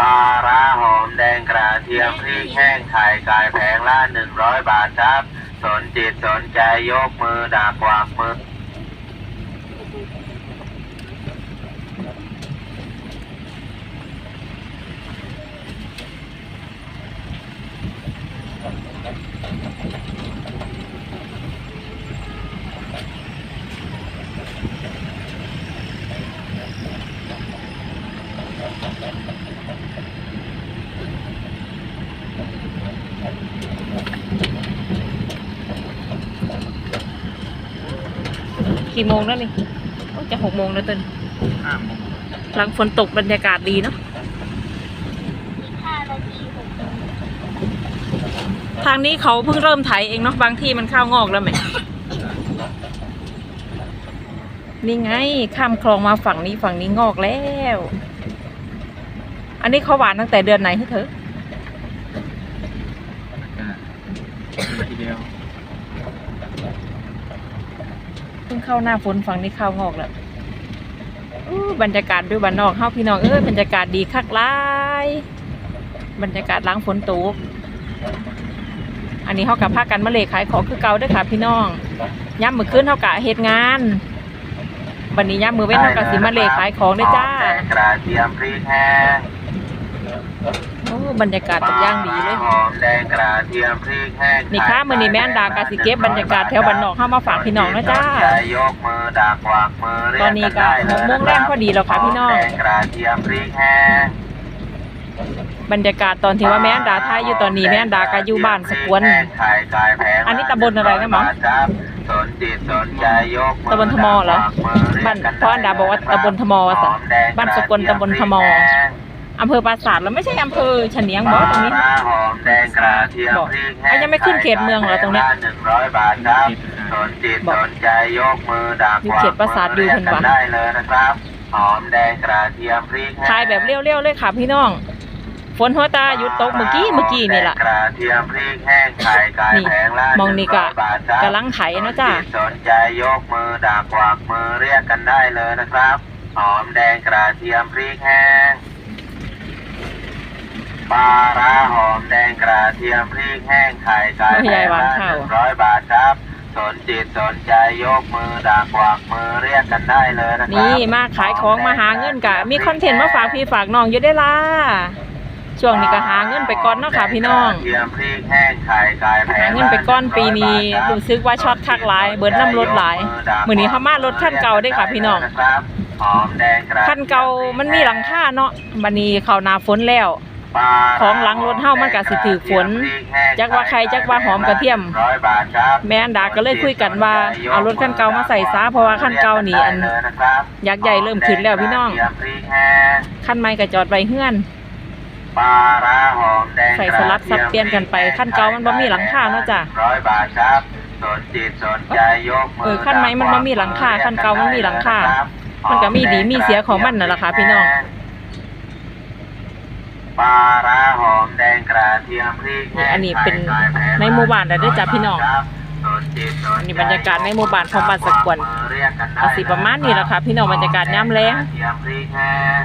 ปลาร้าหอมแดงกระเทียมพริกแห้งไข่ไก่แผงละหนึ่งร้อยบาทครับ สนจิตสนใจยกมือดักกวากมือ กี่โมงแล้วนี่โอ้จะหกโมงแล้วตอนนหลังฝนตกบรรยากาศดีเนาะทางนี้เขาเพิ่งเริ่มไถเองเนาะบางที่มันข้าวงอกแล้วไหมนี่ไงข้ามคลองมาฝั่งนี้ฝั่งนี้งอกแล้ว อันนี้เขาหวานตั้งแต่เดือนไหนให้เธอทีเดียว เพิ่งเข้าหน้าฝนฝั่งนี้ข้าวงอกแล้วอู้บรรยากาศด้วยบ้านนอกเฮาพี่น้องเอ้ยบรรยากาศดีคักหลายบรรยากาศล้างฝนตกอันนี้เฮากับพากันมาเลขายของคือเก่าเด้วยค่ะ พี่น้องย้ำมือขึ้นเฮากะเฮ็ดงานวันนี้ย้ำมือเว้นเฮากะสิมาเลขายของเด้อจ้าหอมแดงกระเทียมพริกแห้งโอ้บรรยากาศตกย่างดีเลย นี่ค่ะมื้อนี้แม่อันดากะสิเก็บบรรยากาศแถวบ้านนอกเฮามาฝากพี่น้องนะจ้าสใจยกมือดักกวากมือเรียตอนนี้ก็หกโมงแรงพอดีแล้วค่ะพี่น้องหมแดงกระเทียมพริกแห้งบรรยากาศตอนที่ว่าแม่อันดาทายอยู่ตอนนี้แม่อันดากะอยู่บ้านสกวนไข่ไก่แพงอันนี้ตำบลอะไรนะหมอครับสนจิตสนใจยกมือตำบลทมเหรอบ้านเพราะอันดาบอกว่าตำบลทมว่าซั่นบ้านสกลตำบลทมอำเภอปราสาทแล้วไม่ใช่อำเภอเฉนียงบอตรงนี้ปลาหอมแดงกระเทียมพริกแห้อะยังไม่ขึ้นเขตเมืองเหรอตรงเนี้ยหนึ่งร้อยบาทครับสนจิตสนใจยกมือดักอยู่เขตปราสาทอยู่เพิ่นวะได้เลยนะครับหอมแดงกระเทียมพริกแห้งขายแบบเลี้ยวๆเลยค่ะพี่น้องฝนหัวตาหยุดตกเมื่อกี้เมื่อกี้นี่ล่ะกระเทียมพริกแห้งไข่ไก่นี่แพงละมองนี่ก็100บาทครับกำลังไถนะจ้าสนใจยกมือดักกวักมือเรียกกันได้เลยนะครับหอมแดงกระเทียมพริกแห้ง ปลาร้าหอมแดงกระเทียมพริกแห้งไข่ไก่โอ้ยแพยายงวางละข้าวหนึ่งร้อยบาทครับ สนจิตสนใจยกมือดักกวักมือเรียกกันได้เลยนะครับนี่มาขายของมาหาเงินกะมีคอนเทนต์มาฝากพี่ฝากน้องอยู่ได้อล่ะช่วงนี้ก็หาเงินไปก่อนเนาะค่ะพี่น้องกระเทียมพริกแห้งไข่ไก่แพหางเงินไปก้อนปีนี้รู้สึกว่าช็อตคักหลาย เบิดน้ำรถหลายมื้อนี้เขามารถคันเก่าได้อค่ะพี่น้องหอมแดงกระคันเก่ามันมีหลังคาเนาะบัดนี้เข้าหน้าฝนแล้ว ของหลังรถเฮามันก็สิถือฝน จักว่าใครจักว่าหอมกระเทียมร้อยบาทครับแม่อันดาก็เลยคุยกันว่า เอารถคันเก่ามาใส่ซะเพราะว่าคันเก่านี่อันยักษ์ใหญ่เริ่มขึ้นแล้วพี่น้องคันใหม่ก็จอดไว้เฮือนปลาร้าหอมแดงใส่สลับสับเปลี่ยนกันไปคันเก่ามันบ่มีหลังคาเนาะจ้ะร้อยบาทครับสนจิตสนใจยกมืเออคันใหม่มันบ่มีหลังคาคันเก่ามันมีหลังคามันก็มีดีมีเสียของมันน่ะล่ะค่ะพี่น้อง ปลาร้าหอมแดงกระเทียมพริกแห้งอันนี้เป็นไข่ไก่แพงในหมู่บ้านน่ะเด้อจ้ะพี่น้องสนจิตสนใจอันนี้บรรยากาศในหมู่บ้านของบ้านสกวนเรียกกันได้ก็สิประมาณนี้ล่ะค่ะพี่น้องบรรยากาศยามแลงกระเทียมพริกแห้ง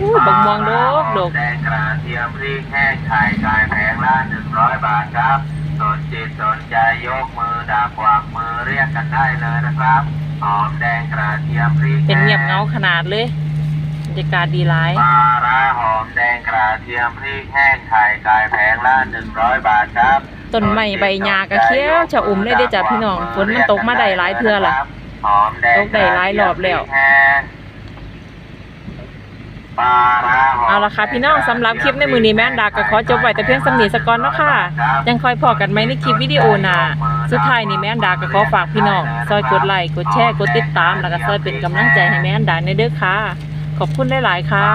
อู้บักม่วงโดกโดกแดงกระเทียมพริกแห้งไข่ไก่แพงละหนึ่งร้อยบาทครับสนจิตสนใจยกมือดักกวักมือเรียกกันได้เลยนะครับหอมแดงกระเทียมพริกแห้งเป็นเงียบเหงาขนาดเลย บรรยากาศดีหลายปลาร้าหอมแดงกระเทียมพริกแห้งไข่ไก่แพงละหนึ่งร้อยบาทครับต้นไม้ใบหญ้าก็เขียวชะอุ่มเลยเด้อจ้ะพี่น้องฝนมันตกมาได้หลายเทื่อล่ะหอมแดงตกได้หลายรอบแล้วปลาร้าหมเอาละค่ะพี่น้องสำหรับคลิปในมือนี้แม่นดาก็ขอจบไว้แต่เพียงสำนีสกอนเนาะค่ะ ยังคอยพอกันไหมในคลิปวิดีโอหน้าสุดท้ายนี้แม่นดาก็ขอฝากพี่น้องซอยกดไลค์กดแชร์กดติดตามแล้วก็ซอยเป็นกำลังใจให้แม่นดาในเด้อค่ะ ขอบคุณได้หลายค่ะ